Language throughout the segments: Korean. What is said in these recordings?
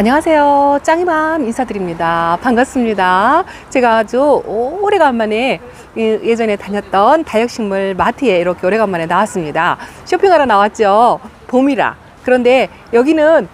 안녕하세요. 짱이맘 인사드립니다. 반갑습니다. 제가 아주 오래간만에 이 예전에 다녔던 다육식물 마트에 이렇게 오래간만에 나왔습니다. 쇼핑하러 나왔죠. 봄이라. 그런데 여기는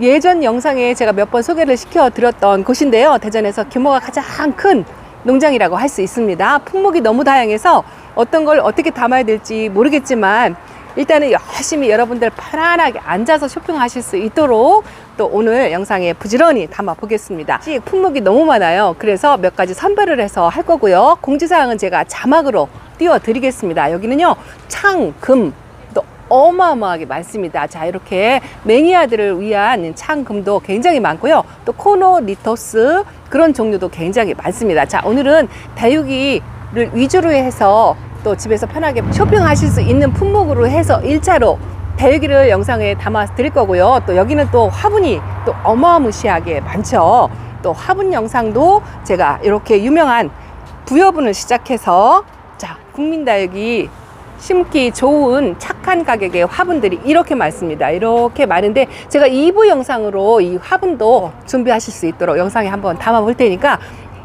예전 영상에 제가 몇 번 소개를 시켜 드렸던 곳인데요. 대전에서 규모가 가장 큰 농장이라고 할 수 있습니다. 품목이 너무 다양해서 어떤 걸 어떻게 담아야 될지 모르겠지만 일단은 열심히 여러분들 편안하게 앉아서 쇼핑하실 수 있도록 또 오늘 영상에 부지런히 담아 보겠습니다. 품목이 너무 많아요. 그래서 몇 가지 선별을 해서 할 거고요. 공지사항은 제가 자막으로 띄워 드리겠습니다. 여기는요, 창, 금, 또 어마어마하게 많습니다. 자, 이렇게 매니아들을 위한 창금도 굉장히 많고요. 또 코노, 리토스 그런 종류도 굉장히 많습니다. 자, 오늘은 다육이를 위주로 해서 또 집에서 편하게 쇼핑하실 수 있는 품목으로 해서 일차로 다육이를 영상에 담아 드릴 거고요. 또 여기는 또 화분이 또 어마무시하게 많죠. 또 화분 영상도 제가 이렇게 유명한 부여분을 시작해서 자, 국민다육이 심기 좋은 착한 가격의 화분들이 이렇게 많습니다. 이렇게 많은데 제가 2부 영상으로 이 화분도 준비하실 수 있도록 영상에 한번 담아 볼 테니까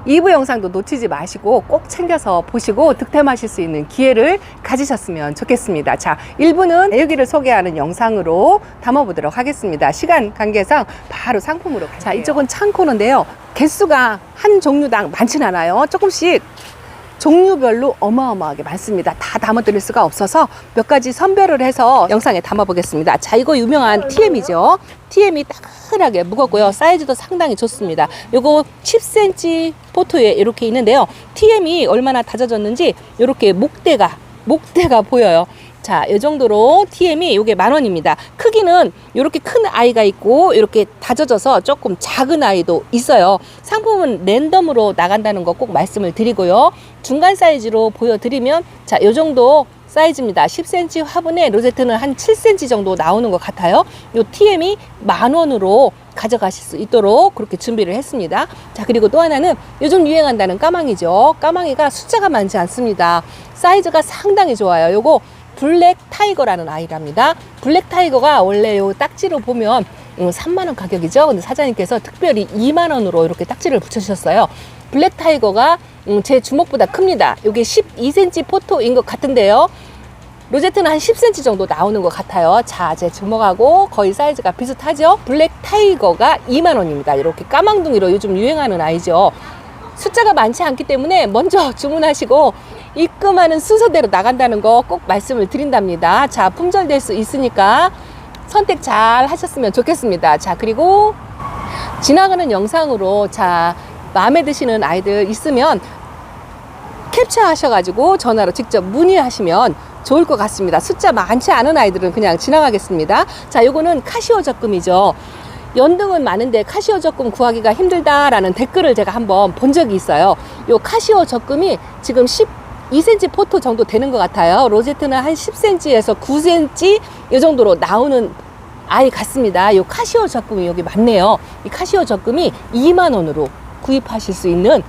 2부 영상도 놓치지 마시고 꼭 챙겨서 보시고 득템하실 수 있는 기회를 가지셨으면 좋겠습니다. 자, 1부는 여기를 소개하는 영상으로 담아보도록 하겠습니다. 시간 관계상 바로 상품으로. 자, 이쪽은 창고인데요. 개수가 한 종류당 많진 않아요. 조금씩 종류별로 어마어마하게 많습니다. 다 담아드릴 수가 없어서 몇 가지 선별을 해서 영상에 담아보겠습니다. 자, 이거 유명한 TM이죠. TM이 따끈하게 무겁고요. 사이즈도 상당히 좋습니다. 요거 10cm 포토에 이렇게 있는데요. TM이 얼마나 다져졌는지 이렇게 목대가 목대가 보여요. 자, 이 정도로 TM이 요게 만 원입니다. 크기는 이렇게 큰 아이가 있고 이렇게 다져져서 조금 작은 아이도 있어요. 상품은 랜덤으로 나간다는 거 꼭 말씀을 드리고요. 중간 사이즈로 보여드리면 자, 요 정도 사이즈입니다. 10cm 화분에 로제트는 한 7cm 정도 나오는 것 같아요. 요 TM이 만 원으로 가져가실 수 있도록 그렇게 준비를 했습니다. 자, 그리고 또 하나는 요즘 유행한다는 까망이죠. 까망이가 숫자가 많지 않습니다. 사이즈가 상당히 좋아요. 요거 블랙 타이거라는 아이랍니다. 블랙 타이거가 원래 요 딱지로 보면 3만원 가격이죠. 근데 사장님께서 특별히 2만원으로 이렇게 딱지를 붙여주셨어요. 블랙 타이거가 음, 제 주먹보다 큽니다. 이게 12cm 포토인 것 같은데요. 로제트는 한 10cm 정도 나오는 것 같아요. 자, 제 주먹하고 거의 사이즈가 비슷하죠? 블랙 타이거가 2만원입니다. 이렇게 까망둥이로 요즘 유행하는 아이죠. 숫자가 많지 않기 때문에 먼저 주문하시고 입금하는 순서대로 나간다는 거 꼭 말씀을 드린답니다. 자, 품절될 수 있으니까 선택 잘 하셨으면 좋겠습니다. 자, 그리고 지나가는 영상으로 자, 마음에 드시는 아이들 있으면 캡처 하셔가지고 전화로 직접 문의하시면 좋을 것 같습니다. 숫자 많지 않은 아이들은 그냥 지나가겠습니다. 자, 요거는 카시오 적금이죠. 연등은 많은데 카시오 적금 구하기가 힘들다라는 댓글을 제가 한번 본 적이 있어요. 요 카시오 적금이 지금 12cm 포토 정도 되는 것 같아요. 로제트는 한 10cm에서 9cm 이 정도로 나오는 아이 같습니다. 요 카시오 적금이 여기 많네요. 이 카시오 적금이 2만 원으로 구입하실 수 있는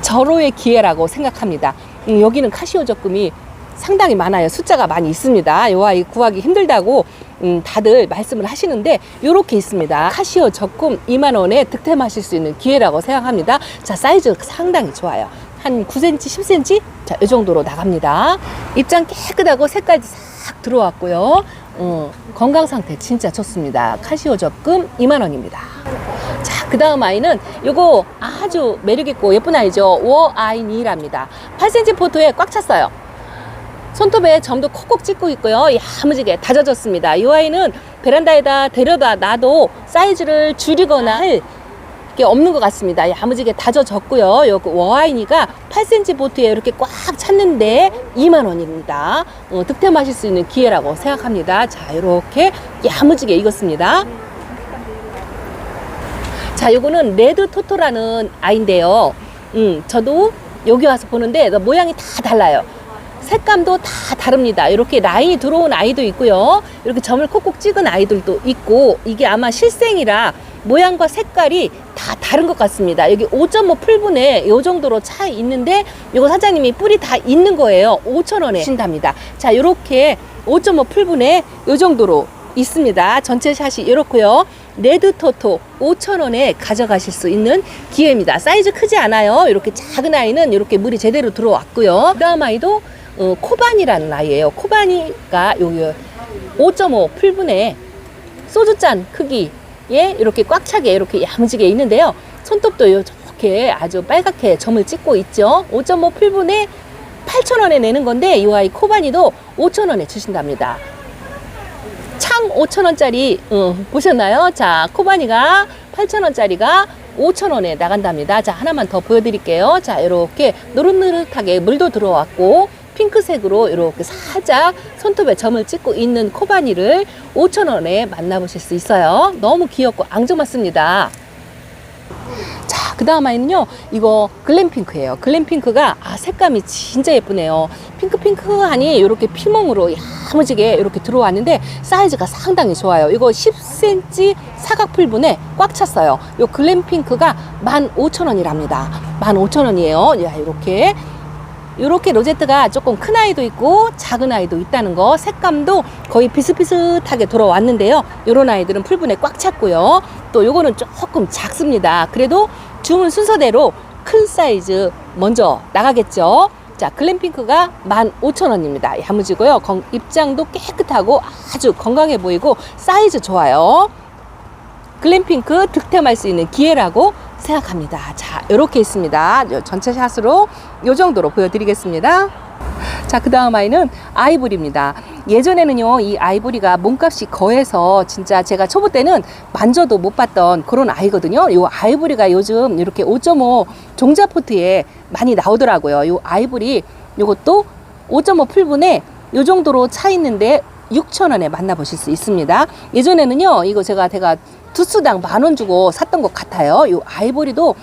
절호의 기회라고 생각합니다. 음, 여기는 카시오 적금이 상당히 많아요. 숫자가 많이 있습니다. 요 아이 구하기 힘들다고 음, 다들 말씀을 하시는데 요렇게 있습니다. 카시오 적금 2만 원에 득템하실 수 있는 기회라고 생각합니다. 자, 사이즈 상당히 좋아요. 한 9cm, 10cm? 자, 이 정도로 나갑니다. 입장 깨끗하고 색깔도 싹 들어왔고요. 어, 건강 상태 진짜 좋습니다. 카시오 적금 2만 원입니다. 자, 그 다음 아이는 요거 아주 매력있고 예쁜 아이죠. 워아이니랍니다. 8cm 포토에 꽉 찼어요. 손톱에 점도 콕콕 찍고 있고요. 야무지게 다져졌습니다. 이 아이는 베란다에다 데려다 놔도 사이즈를 줄이거나 할 게 없는 것 같습니다. 야무지게 다져졌고요. 요 워아이니가 8cm 보트에 이렇게 꽉 찼는데 2만 원입니다. 어, 득템하실 수 있는 기회라고 생각합니다. 자, 이렇게 야무지게 익었습니다. 자, 요거는 레드 토토라는 아이인데요. 음, 저도 여기 와서 보는데 모양이 다 달라요. 색감도 다 다릅니다. 이렇게 라인이 들어온 아이도 있고요. 이렇게 점을 콕콕 찍은 아이들도 있고 이게 아마 실생이라 모양과 색깔이 다 다른 것 같습니다. 여기 5.5 풀분에 이 정도로 차 있는데 이거 사장님이 뿔이 다 있는 거예요. 5,000원에 주신답니다. 자, 이렇게 5.5 풀분에 이 정도로 있습니다. 전체 샷이 이렇고요. 레드 토토 5,000원에 가져가실 수 있는 기회입니다. 사이즈 크지 않아요. 이렇게 작은 아이는 이렇게 물이 제대로 들어왔고요. 그 다음 아이도 어, 코바니라는 아이예요. 코바니가 요5.5 풀분에 소주잔 크기 에 이렇게 꽉 차게 이렇게 야무지게 있는데요. 손톱도 이렇게 아주 빨갛게 점을 찍고 있죠. 5.5 풀분에 8,000원에 내는 건데 이 아이 코바니도 5,000원에 주신답니다. 창 5,000원짜리 어, 보셨나요? 자, 코바니가 8,000원짜리가 5,000원에 나간답니다. 자, 하나만 더 보여드릴게요. 자, 이렇게 노릇노릇하게 물도 들어왔고 핑크색으로 이렇게 살짝 손톱에 점을 찍고 있는 코바니를 5,000원에 만나보실 수 있어요. 너무 귀엽고 앙증맞습니다. 자, 그 다음 아이는요, 이거 글램핑크예요. 글램핑크가, 아, 색감이 진짜 예쁘네요. 핑크핑크하니 이렇게 피멍으로 야무지게 이렇게 들어왔는데, 사이즈가 상당히 좋아요. 이거 10cm 사각풀분에 꽉 찼어요. 이 글램핑크가 15,000원이랍니다. 15,000원이에요. 야, 이렇게. 이렇게 로제트가 조금 큰 아이도 있고 작은 아이도 있다는 거 색감도 거의 비슷비슷하게 돌아왔는데요. 이런 아이들은 풀분에 꽉 찼고요. 또 요거는 조금 작습니다. 그래도 주문 순서대로 큰 사이즈 먼저 나가겠죠? 자 글램핑크가 15,000원입니다. 야무지고요. 건- 입장도 깨끗하고 아주 건강해 보이고 사이즈 좋아요 글램핑크 득템할 수 있는 기회라고 생각합니다. 자, 이렇게 있습니다. 요 전체 샷으로 요 정도로 보여드리겠습니다. 자, 그 다음 아이는 아이보리입니다. 예전에는요, 이 아이보리가 몸값이 거해서 진짜 제가 초보 때는 만져도 못 봤던 그런 아이거든요. 요 아이보리가 요즘 이렇게 5.5 종자포트에 많이 나오더라고요. 요 아이보리 요것도 5.5 풀분에 요 정도로 차 있는데 6,000원에 만나보실 수 있습니다. 예전에는요, 이거 제가 제가 두수당 만 원 주고 샀던 것 같아요. 이 아이보리도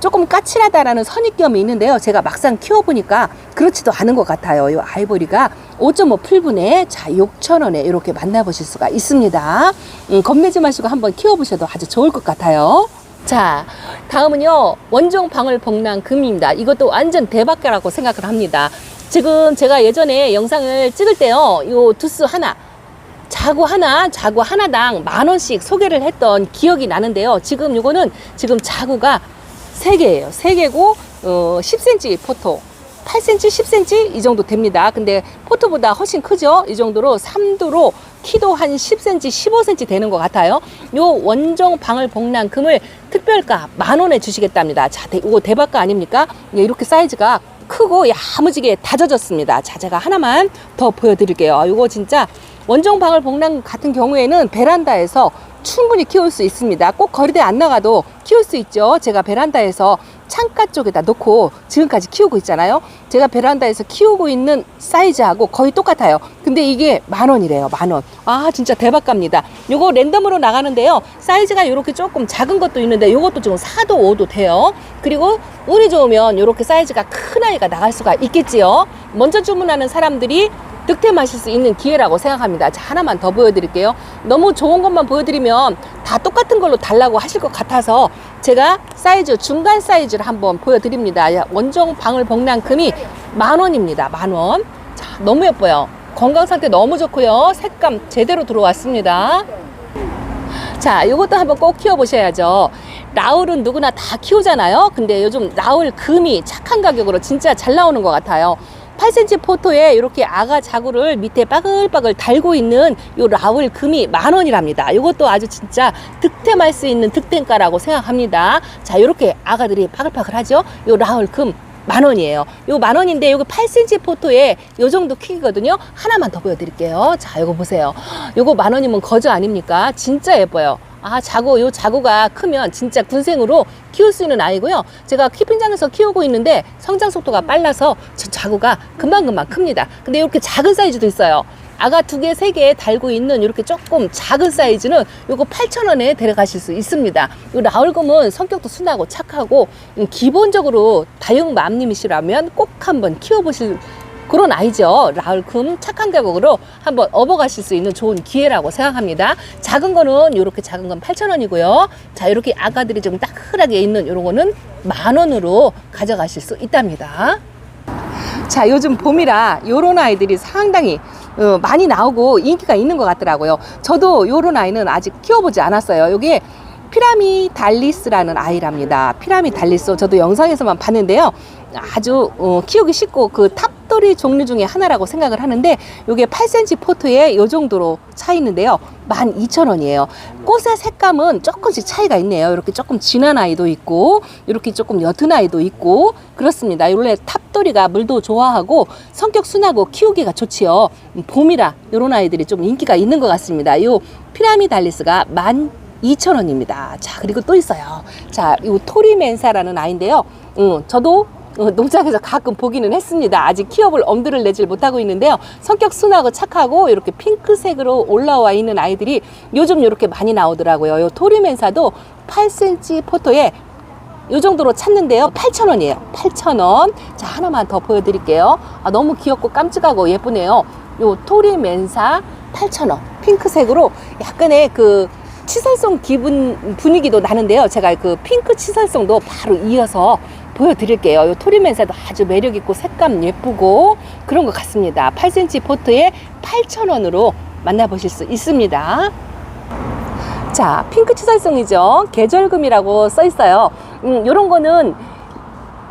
조금 까칠하다라는 선입견이 있는데요. 제가 막상 키워보니까 그렇지도 않은 것 같아요. 이 아이보리가 5.5 풀분에 자 6,000원에 이렇게 만나보실 수가 있습니다. 음, 겁내지 마시고 한번 키워보셔도 아주 좋을 것 같아요. 자, 다음은요. 원종 방울 복랑 금입니다. 이것도 완전 대박이라고 생각을 합니다. 지금 제가 예전에 영상을 찍을 때요. 이 두수 하나 자구 하나, 자구 하나당 만 원씩 소개를 했던 기억이 나는데요. 지금 이거는 지금 자구가 세 개예요. 세 개고 어, 10cm 포토. 8cm, 10cm 이 정도 됩니다. 근데 포토보다 훨씬 크죠? 이 정도로 3두로 키도 한 10cm, 15cm 되는 것 같아요. 요 원종 방울 복랑 금을 특별가 만 원에 주시겠답니다. 자, 대, 이거 대박가 아닙니까? 예, 이렇게 사이즈가 크고 야무지게 다져졌습니다. 자, 제가 하나만 더 보여드릴게요. 아, 이거 진짜 원종 방울 복랑 같은 경우에는 베란다에서 충분히 키울 수 있습니다. 꼭 거리대 안 나가도 키울 수 있죠. 제가 베란다에서 창가 쪽에다 놓고 지금까지 키우고 있잖아요. 제가 베란다에서 키우고 있는 사이즈하고 거의 똑같아요. 근데 이게 만 원이래요. 만 원. 아, 진짜 대박 갑니다. 요거 랜덤으로 나가는데요. 사이즈가 이렇게 조금 작은 것도 있는데 요것도 지금 4도 5도 돼요. 그리고 운이 좋으면 이렇게 사이즈가 큰 아이가 나갈 수가 있겠지요. 먼저 주문하는 사람들이 득템하실 수 있는 기회라고 생각합니다. 자, 하나만 더 보여드릴게요. 너무 좋은 것만 보여드리면 다 똑같은 걸로 달라고 하실 것 같아서 제가 사이즈, 중간 사이즈를 한번 보여드립니다. 야, 원종 방울 복랑금이 만 원입니다. 만 원. 자, 너무 예뻐요. 건강 상태 너무 좋고요. 색감 제대로 들어왔습니다. 자, 이것도 한번 꼭 키워보셔야죠. 라울은 누구나 다 키우잖아요. 근데 요즘 라울 금이 착한 가격으로 진짜 잘 나오는 것 같아요. 8cm 포토에 이렇게 아가 자구를 밑에 빠글빠글 달고 있는 요 라울 금이 만 원이랍니다. 이것도 아주 진짜 득템할 수 있는 득템가라고 생각합니다. 자, 이렇게 아가들이 빠글빠글하죠? 요 라울 금만 원이에요. 요 만 원인데 요거 8cm 포토에 요 정도 크기거든요. 하나만 더 보여드릴게요. 자, 요거 보세요. 요거 만 원이면 거저 아닙니까? 진짜 예뻐요. 아, 자구, 요 자구가 크면 진짜 군생으로 키울 수 있는 아이고요. 제가 키핑장에서 키우고 있는데 성장 속도가 빨라서 저 자구가 금방금방 큽니다. 근데 이렇게 작은 사이즈도 있어요. 아가 두 개, 세 개 달고 있는 이렇게 조금 작은 사이즈는 요거 8,000원에 데려가실 수 있습니다. 요 라울금은 성격도 순하고 착하고 음, 기본적으로 다육 맘님이시라면 꼭 한번 키워보실 그런 아이죠. 라울금 착한 가격으로 한번 업어가실 수 있는 좋은 기회라고 생각합니다. 작은 거는 이렇게 작은 건 8,000원이고요. 자, 이렇게 아가들이 좀 따끈하게 있는 이런 거는 만 원으로 가져가실 수 있답니다. 자, 요즘 봄이라 요런 아이들이 상당히 어, 많이 나오고 인기가 있는 것 같더라고요. 저도 요런 아이는 아직 키워보지 않았어요. 요게 피라미 달리스라는 아이랍니다. 피라미 달리스. 저도 영상에서만 봤는데요. 아주 어, 키우기 쉽고 그 탑돌이 종류 중에 하나라고 생각을 하는데 요게 8cm 포트에 요 정도로 차 있는데요. 12,000원이에요. 꽃의 색감은 조금씩 차이가 있네요. 이렇게 조금 진한 아이도 있고 이렇게 조금 옅은 아이도 있고 그렇습니다. 원래 탑돌이가 물도 좋아하고 성격 순하고 키우기가 좋지요. 음, 봄이라 이런 아이들이 좀 인기가 있는 것 같습니다. 요 피라미 달리스가 12,000원입니다. 자, 그리고 또 있어요. 자, 요 토리멘사라는 아이인데요. 음, 저도 어, 농장에서 가끔 보기는 했습니다. 아직 키워볼 엄두를 내질 못하고 있는데요. 성격 순하고 착하고 이렇게 핑크색으로 올라와 있는 아이들이 요즘 이렇게 많이 나오더라고요. 요 토리멘사도 8cm 포토에 요 정도로 찾는데요. 8,000원이에요. 8,000원. 자, 하나만 더 보여드릴게요. 아, 너무 귀엽고 깜찍하고 예쁘네요. 요 토리 맨사 8,000원. 핑크색으로 약간의 그 치살성 기분, 분위기도 나는데요. 제가 그 핑크 치살성도 바로 이어서 보여드릴게요. 요 토리 맨사도 아주 매력있고 색감 예쁘고 그런 것 같습니다. 8cm 포트에 8,000원으로 만나보실 수 있습니다. 자, 핑크 치살성이죠. 계절금이라고 써 있어요. 음, 요런 거는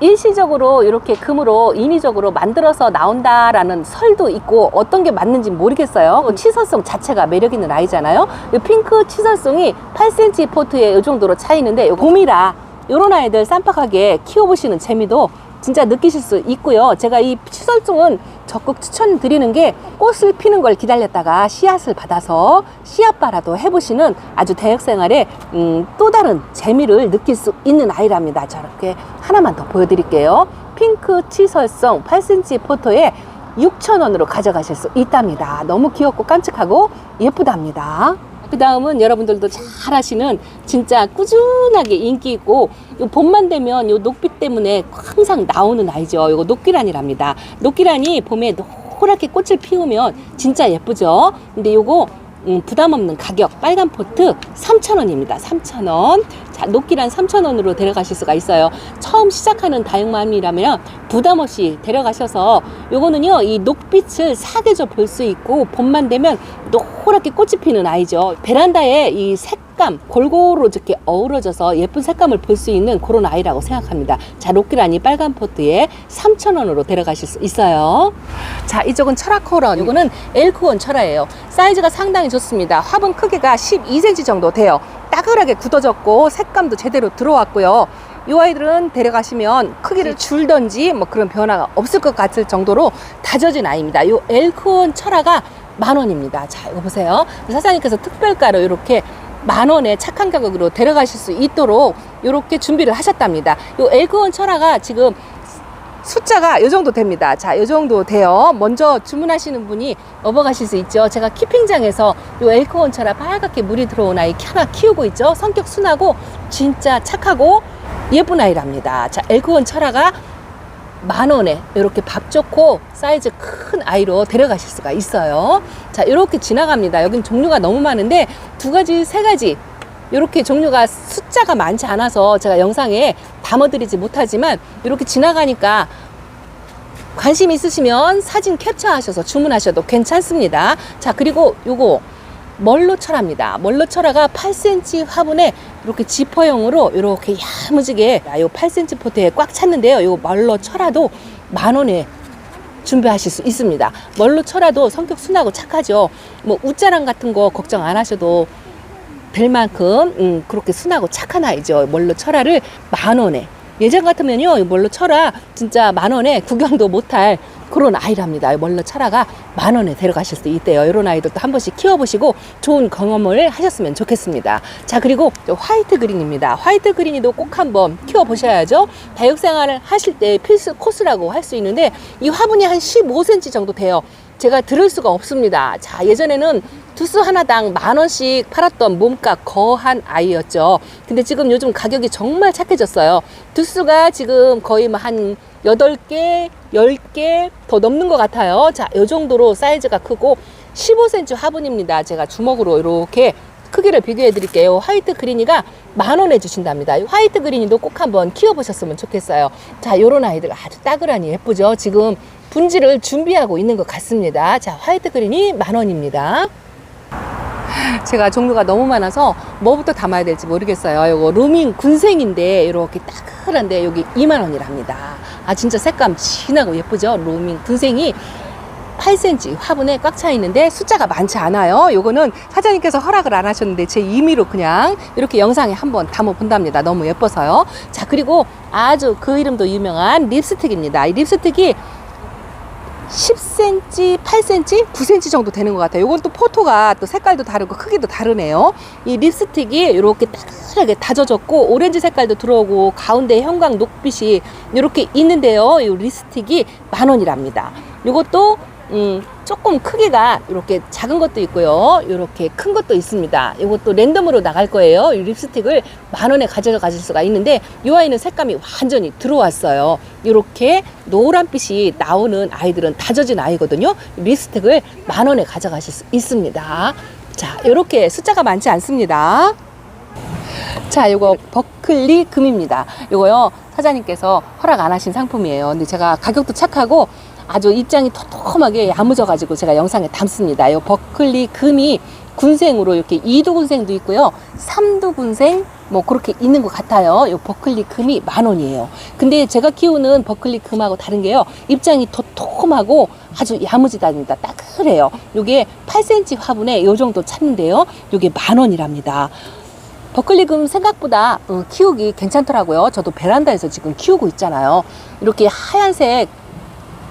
일시적으로 이렇게 금으로 인위적으로 만들어서 나온다라는 설도 있고 어떤 게 맞는지 모르겠어요. 치설성 자체가 매력 있는 아이잖아요. 이 핑크 치설성이 8cm 포트에 이 정도로 차이는데 봄이라 요런 아이들 쌈박하게 키워보시는 재미도 진짜 느끼실 수 있고요. 제가 이 치설종은 적극 추천드리는 게 꽃을 피는 걸 기다렸다가 씨앗을 받아서 씨앗바라도 해보시는 아주 대학생활에 음, 또 다른 재미를 느낄 수 있는 아이랍니다. 저렇게 하나만 더 보여드릴게요. 핑크 치설성 8cm 포토에 6,000원으로 가져가실 수 있답니다. 너무 귀엽고 깜찍하고 예쁘답니다. 그 다음은 여러분들도 잘 아시는 진짜 꾸준하게 인기 있고 요 봄만 되면 요 녹빛 때문에 항상 나오는 아이죠. 요거 녹기란이랍니다. 녹기란이 봄에 노랗게 꽃을 피우면 진짜 예쁘죠. 근데 요거 음, 부담 없는 가격 빨간 포트 3,000원입니다. 3,000원. 자, 녹기란 3,000원으로 데려가실 수가 있어요. 처음 시작하는 다육맘이라면 부담 없이 데려가셔서 요거는요. 이 녹빛을 사계절 볼 수 있고 봄만 되면 노랗게 꽃이 피는 아이죠. 베란다에 이 색감 골고루 이렇게 어우러져서 예쁜 색감을 볼 수 있는 그런 아이라고 생각합니다. 자, 녹기란이 빨간 포트에 3,000원으로 데려가실 수 있어요. 자, 이쪽은 철화코런. 이거는 엘코원 철화예요. 사이즈가 상당히 좋습니다. 화분 크기가 12cm 정도 돼요. 따글하게 굳어졌고 색감도 제대로 들어왔고요. 이 아이들은 데려가시면 크기를 줄던지 뭐 그런 변화가 없을 것 같을 정도로 다져진 아이입니다. 이 엘코원 철화가 만 원입니다. 자, 이거 보세요. 사장님께서 특별가로 이렇게 만 원에 착한 가격으로 데려가실 수 있도록 이렇게 준비를 하셨답니다. 이 엘코원 철화가 지금 숫자가 이 정도 됩니다. 자, 이 정도 돼요. 먼저 주문하시는 분이 넘어가실 수 있죠. 제가 키핑장에서 이 엘코원처럼 빨갛게 물이 들어온 아이 하나 키우고 있죠. 성격 순하고 진짜 착하고 예쁜 아이랍니다. 자, 엘코원 철화가 만 원에 이렇게 밥 좋고 사이즈 큰 아이로 데려가실 수가 있어요. 자, 이렇게 지나갑니다. 여긴 종류가 너무 많은데 두 가지, 세 가지 이렇게 종류가 숫자가 많지 않아서 제가 영상에 담아드리지 못하지만 이렇게 지나가니까 관심 있으시면 사진 캡처하셔서 주문하셔도 괜찮습니다. 자, 그리고 요거 멀로철화입니다. 멀로철화가 8cm 화분에 이렇게 지퍼형으로 이렇게 야무지게 요 8cm 포트에 꽉 찼는데요. 요 멀로철화도 만 원에 준비하실 수 있습니다. 멀로철화도 성격 순하고 착하죠. 뭐 웃자랑 같은 거 걱정 안 하셔도 될 만큼 음, 그렇게 순하고 착한 아이죠. 멀로 철화를 만 원에 예전 같으면요, 이 멀로 철화 진짜 만 원에 구경도 못할 그런 아이랍니다. 멀로 철화가 만 원에 데려가실 수 있대요. 이런 아이들도 한 번씩 키워보시고 좋은 경험을 하셨으면 좋겠습니다. 자, 그리고 또 화이트 그린입니다. 화이트 그린이도 꼭 한번 키워보셔야죠. 다육생활을 하실 때 필수 코스라고 할 수 있는데 이 화분이 한 15cm 정도 돼요. 제가 들을 수가 없습니다. 자, 예전에는 두수 하나당 만 원씩 팔았던 몸값 거한 아이였죠. 근데 지금 요즘 가격이 정말 착해졌어요. 두수가 지금 거의 뭐한 여덟 개, 열 개 더 넘는 것 같아요. 자, 요 정도로 사이즈가 크고 15cm 화분입니다. 제가 주먹으로 이렇게 크기를 비교해 드릴게요. 화이트 그린이가 만 원에 주신답니다. 이 화이트 그린이도 꼭 한번 키워보셨으면 좋겠어요. 자, 요런 아이들 아주 따그라니 예쁘죠? 지금 분지를 준비하고 있는 것 같습니다. 자, 화이트 그린이 만 원입니다. 제가 종류가 너무 많아서 뭐부터 담아야 될지 모르겠어요. 요거 루밍 군생인데 이렇게 따끈한데 여기 2만 원이랍니다. 아 진짜 색감 진하고 예쁘죠? 루밍 군생이 8cm 화분에 꽉 차 있는데 숫자가 많지 않아요. 요거는 사장님께서 허락을 안 하셨는데 제 임의로 그냥 이렇게 영상에 한번 담아 본답니다. 너무 예뻐서요. 자, 그리고 아주 그 이름도 유명한 립스틱입니다. 이 립스틱이 10cm, 8cm, 9cm 정도 되는 것 같아요. 이건 또 포토가 또 색깔도 다르고 크기도 다르네요. 이 립스틱이 이렇게 따뜻하게 다져졌고 오렌지 색깔도 들어오고 가운데 형광 녹빛이 이렇게 있는데요. 이 립스틱이 만 원이랍니다. 이것도 음, 조금 크기가 이렇게 작은 것도 있고요. 이렇게 큰 것도 있습니다. 이것도 랜덤으로 나갈 거예요. 이 립스틱을 만 원에 가져가실 수가 있는데 이 아이는 색감이 완전히 들어왔어요. 이렇게 노란빛이 나오는 아이들은 다져진 아이거든요. 이 립스틱을 만 원에 가져가실 수 있습니다. 자, 이렇게 숫자가 많지 않습니다. 자, 요거 버클리 금입니다. 요거요, 사장님께서 허락 안 하신 상품이에요. 근데 제가 가격도 착하고 아주 입장이 톡톡하게 야무져가지고 제가 영상에 담습니다. 요 버클리 금이 군생으로 이렇게 2두 군생도 있고요. 3두 군생 뭐 그렇게 있는 것 같아요. 요 버클리 금이 만 원이에요. 근데 제가 키우는 버클리 금하고 다른 게요. 입장이 도톰하고 아주 야무지답니다. 따뜻해요. 요게 8cm 화분에 요 정도 찼는데요. 요게 만 원이랍니다. 버클리 금 생각보다 어, 키우기 괜찮더라고요. 저도 베란다에서 지금 키우고 있잖아요. 이렇게 하얀색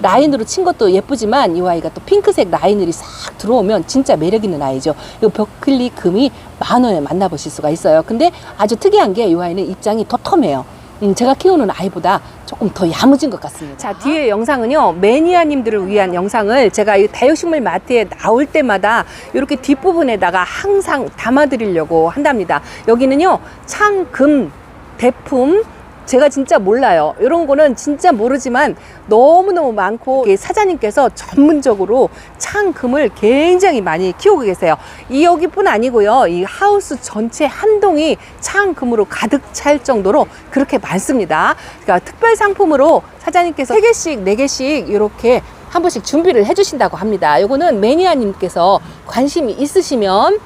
라인으로 친 것도 예쁘지만 이 아이가 또 핑크색 라인들이 싹 들어오면 진짜 매력 있는 아이죠. 이 버클리 금이 만 원에 만나보실 수가 있어요. 근데 아주 특이한 게 이 아이는 입장이 도톰해요. 음, 제가 키우는 아이보다 조금 더 야무진 것 같습니다. 자, 뒤에 영상은요, 매니아님들을 위한 영상을 제가 이 다육식물 마트에 나올 때마다 이렇게 뒷부분에다가 항상 담아드리려고 한답니다. 여기는요, 창금, 대품, 제가 진짜 몰라요. 이런 거는 진짜 모르지만 너무너무 많고 사장님께서 전문적으로 창금을 굉장히 많이 키우고 계세요. 이 여기뿐 아니고요. 이 하우스 전체 한 동이 창금으로 가득 찰 정도로 그렇게 많습니다. 그러니까 특별 상품으로 사장님께서 세개씩네개씩 이렇게 한 번씩 준비를 해주신다고 합니다. 요거는 매니아님께서 관심이 있으시면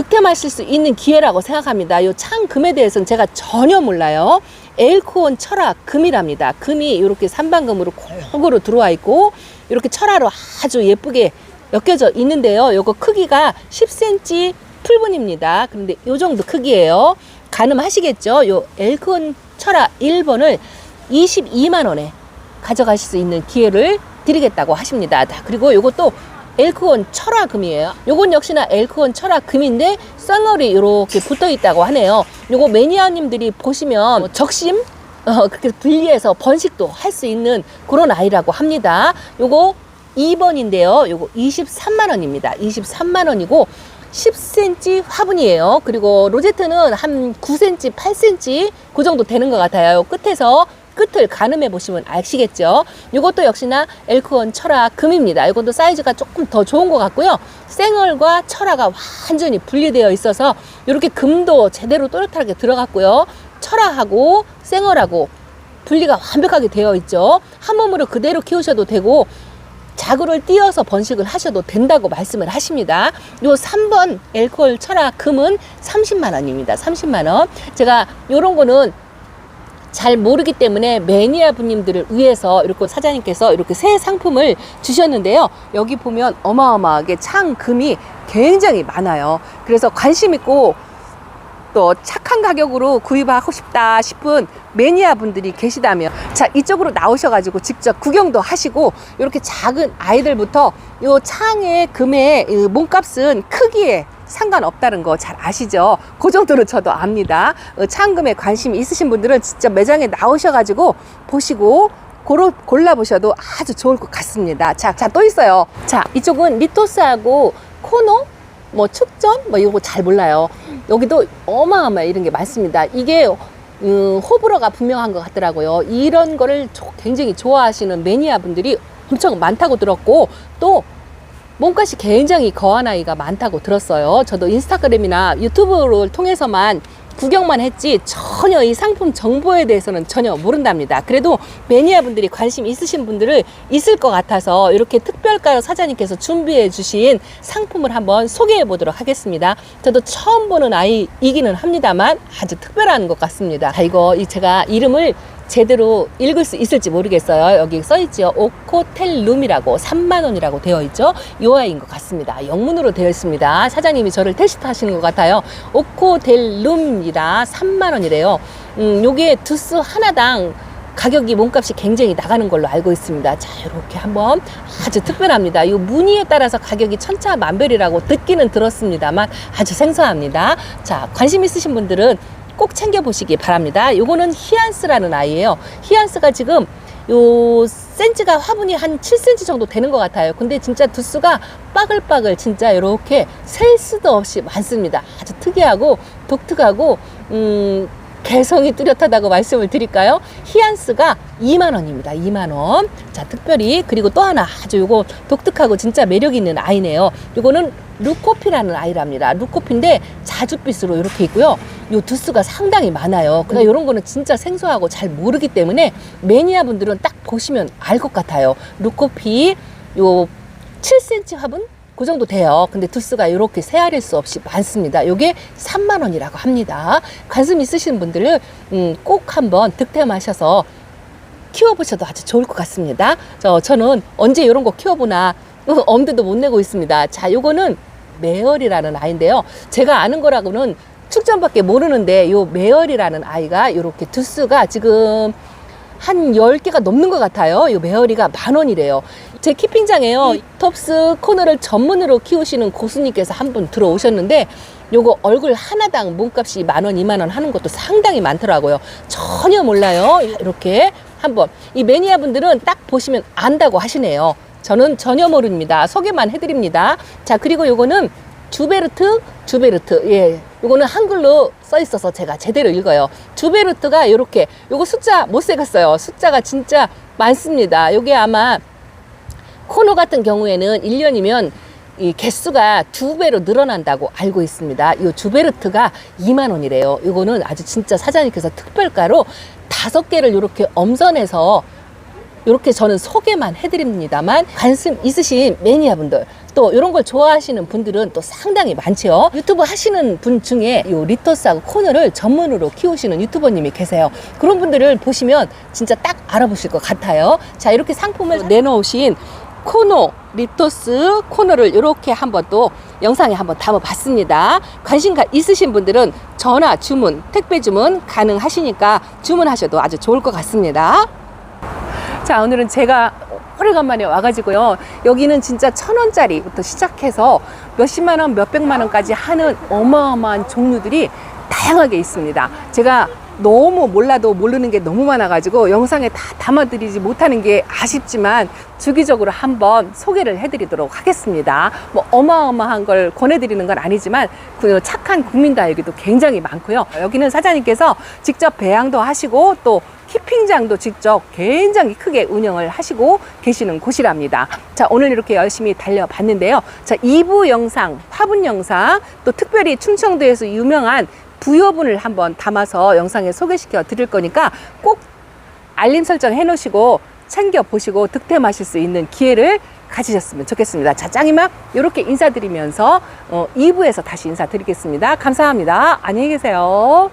득템하실 수 있는 기회라고 생각합니다. 요 창금에 대해서는 제가 전혀 몰라요. 엘코온 철화 금이랍니다. 금이 이렇게 삼방금으로 골고루 들어와 있고 이렇게 철화로 아주 예쁘게 엮여져 있는데요. 요거 크기가 10cm 풀분입니다. 그런데 요 정도 크기예요. 가늠하시겠죠? 요 엘코온 철화 1번을 22만 원에 가져가실 수 있는 기회를 드리겠다고 하십니다. 자, 그리고 요것도 엘크온 철화금이에요. 요건 역시나 엘크온 철화금인데 쌍얼이 이렇게 붙어 있다고 하네요. 요거 매니아님들이 보시면 뭐 적심 어, 그렇게 분리해서 번식도 할 수 있는 그런 아이라고 합니다. 요거 2번인데요. 요거 23만 원입니다. 23만 원이고 10cm 화분이에요. 그리고 로제트는 한 9cm, 8cm 그 정도 되는 것 같아요. 요 끝에서 끝을 가늠해 보시면 아시겠죠. 이것도 역시나 엘크원 철화 금입니다. 이것도 사이즈가 조금 더 좋은 것 같고요. 생얼과 철화가 완전히 분리되어 있어서 이렇게 금도 제대로 또렷하게 들어갔고요. 철화하고 생얼하고 분리가 완벽하게 되어 있죠. 한 몸으로 그대로 키우셔도 되고 자구를 띄어서 번식을 하셔도 된다고 말씀을 하십니다. 요 3번 엘코올 철화 금은 30만 원입니다. 30만 원. 제가 요런 거는 잘 모르기 때문에 매니아 분님들을 위해서 이렇게 사장님께서 이렇게 새 상품을 주셨는데요. 여기 보면 어마어마하게 창금이 굉장히 많아요. 그래서 관심 있고 또 착한 가격으로 구입하고 싶다 싶은 매니아 분들이 계시다면 자 이쪽으로 나오셔가지고 직접 구경도 하시고 이렇게 작은 아이들부터 요 창의 금의 이 몸값은 크기에 상관없다는 거 잘 아시죠? 그 정도는 저도 압니다. 어, 창금에 관심이 있으신 분들은 직접 매장에 나오셔가지고 보시고 고로 골라보셔도 아주 좋을 것 같습니다. 자, 자, 또 있어요. 자, 이쪽은 리토스하고 코노, 뭐 축전, 뭐 이거 잘 몰라요. 여기도 어마어마 이런 게 많습니다. 이게 음, 호불호가 분명한 것 같더라고요. 이런 거를 조- 굉장히 좋아하시는 매니아 분들이 엄청 많다고 들었고 또 몸값이 굉장히 거한 아이가 많다고 들었어요. 저도 인스타그램이나 유튜브를 통해서만 구경만 했지 전혀 이 상품 정보에 대해서는 전혀 모른답니다. 그래도 매니아 분들이 관심 있으신 분들을 있을 것 같아서 이렇게 특별가로 사장님께서 준비해 주신 상품을 한번 소개해 보도록 하겠습니다. 저도 처음 보는 아이이기는 합니다만 아주 특별한 것 같습니다. 자, 이거 이 제가 이름을 제대로 읽을 수 있을지 모르겠어요. 여기 써있지요. 오코텔룸이라고 3만원이라고 되어 있죠. 요 아이인 것 같습니다. 영문으로 되어 있습니다. 사장님이 저를 테스트 하시는 것 같아요. 오코텔룸이라 3만원이래요. 음, 요게 두스 하나당 가격이 몸값이 굉장히 나가는 걸로 알고 있습니다. 자, 이렇게 한번 아주 특별합니다. 이 무늬에 따라서 가격이 천차만별이라고 듣기는 들었습니다만 아주 생소합니다. 자, 관심 있으신 분들은 꼭 챙겨보시기 바랍니다. 요거는 히안스라는 아이예요. 히안스가 지금 요 센치가 화분이 한 7cm 정도 되는 것 같아요. 근데 진짜 두수가 빠글빠글 진짜 이렇게 셀 수도 없이 많습니다. 아주 특이하고 독특하고 음 개성이 뚜렷하다고 말씀을 드릴까요? 히안스가 2만 원입니다. 2만 원. 자, 특별히 그리고 또 하나 아주 요거 독특하고 진짜 매력 있는 아이네요. 요거는 루코피라는 아이랍니다. 루코피인데 자줏빛으로 이렇게 있고요. 요 두수가 상당히 많아요. 그러니까 이런 거는 진짜 생소하고 잘 모르기 때문에 매니아 분들은 딱 보시면 알 것 같아요. 루코피 요 7cm 화분 그 정도 돼요. 근데 두수가 이렇게 세아릴 수 없이 많습니다. 요게 3만 원이라고 합니다. 관심 있으신 분들은 음, 꼭 한번 득템하셔서 키워보셔도 아주 좋을 것 같습니다. 저, 저는 언제 이런 거 키워보나 엄두도 못 내고 있습니다. 자, 요거는 매열이라는 아이인데요. 제가 아는 거라고는 축전밖에 모르는데 요 매열이라는 아이가 이렇게 두수가 지금 한 10개가 넘는 것 같아요. 이 메어리가 만 원이래요. 제 키핑장에요. 톱스 코너를 전문으로 키우시는 고수님께서 한 분 들어오셨는데 요거 얼굴 하나당 몸값이 만 원, 이만 원 하는 것도 상당히 많더라고요. 전혀 몰라요. 이렇게 한번 이 매니아 분들은 딱 보시면 안다고 하시네요. 저는 전혀 모릅니다. 소개만 해드립니다. 자 그리고 요거는 주베르트, 주베르트. 예. 요거는 한글로 써 있어서 제가 제대로 읽어요. 주베르트가 이렇게 요거 숫자 못 세갔어요. 숫자가 진짜 많습니다. 요게 아마 코너 같은 경우에는 1년이면 이 개수가 두 배로 늘어난다고 알고 있습니다. 이 주베르트가 2만 원이래요. 이거는 아주 진짜 사장님께서 특별가로 다섯 개를 이렇게 엄선해서 이렇게 저는 소개만 해드립니다만 관심 있으신 매니아분들 또 이런 걸 좋아하시는 분들은 또 상당히 많죠. 유튜브 하시는 분 중에 이 리토스하고 코너를 전문으로 키우시는 유튜버님이 계세요. 그런 분들을 보시면 진짜 딱 알아보실 것 같아요. 자 이렇게 상품을 내놓으신 코너 리토스 코너를 이렇게 한번 또 영상에 한번 담아봤습니다. 관심 가- 있으신 분들은 전화 주문, 택배 주문 가능하시니까 주문하셔도 아주 좋을 것 같습니다. 자, 오늘은 제가 오래간만에 와가지고요. 여기는 진짜 천 원짜리부터 시작해서 몇십만 원, 몇백만 원까지 하는 어마어마한 종류들이 다양하게 있습니다. 제가 너무 몰라도 모르는 게 너무 많아가지고 영상에 다 담아드리지 못하는 게 아쉽지만 주기적으로 한번 소개를 해드리도록 하겠습니다. 뭐 어마어마한 걸 권해드리는 건 아니지만 그 착한 국민 다육이도 굉장히 많고요. 여기는 사장님께서 직접 배양도 하시고 또 키핑장도 직접 굉장히 크게 운영을 하시고 계시는 곳이랍니다. 자, 오늘 이렇게 열심히 달려봤는데요. 자, 2부 영상, 화분 영상, 또 특별히 충청도에서 유명한 부여분을 한번 담아서 영상에 소개시켜 드릴 거니까 꼭 알림 설정 해 놓으시고 챙겨 보시고 득템하실 수 있는 기회를 가지셨으면 좋겠습니다. 자, 짱이만 이렇게 인사드리면서 어, 2부에서 다시 인사드리겠습니다. 감사합니다. 안녕히 계세요.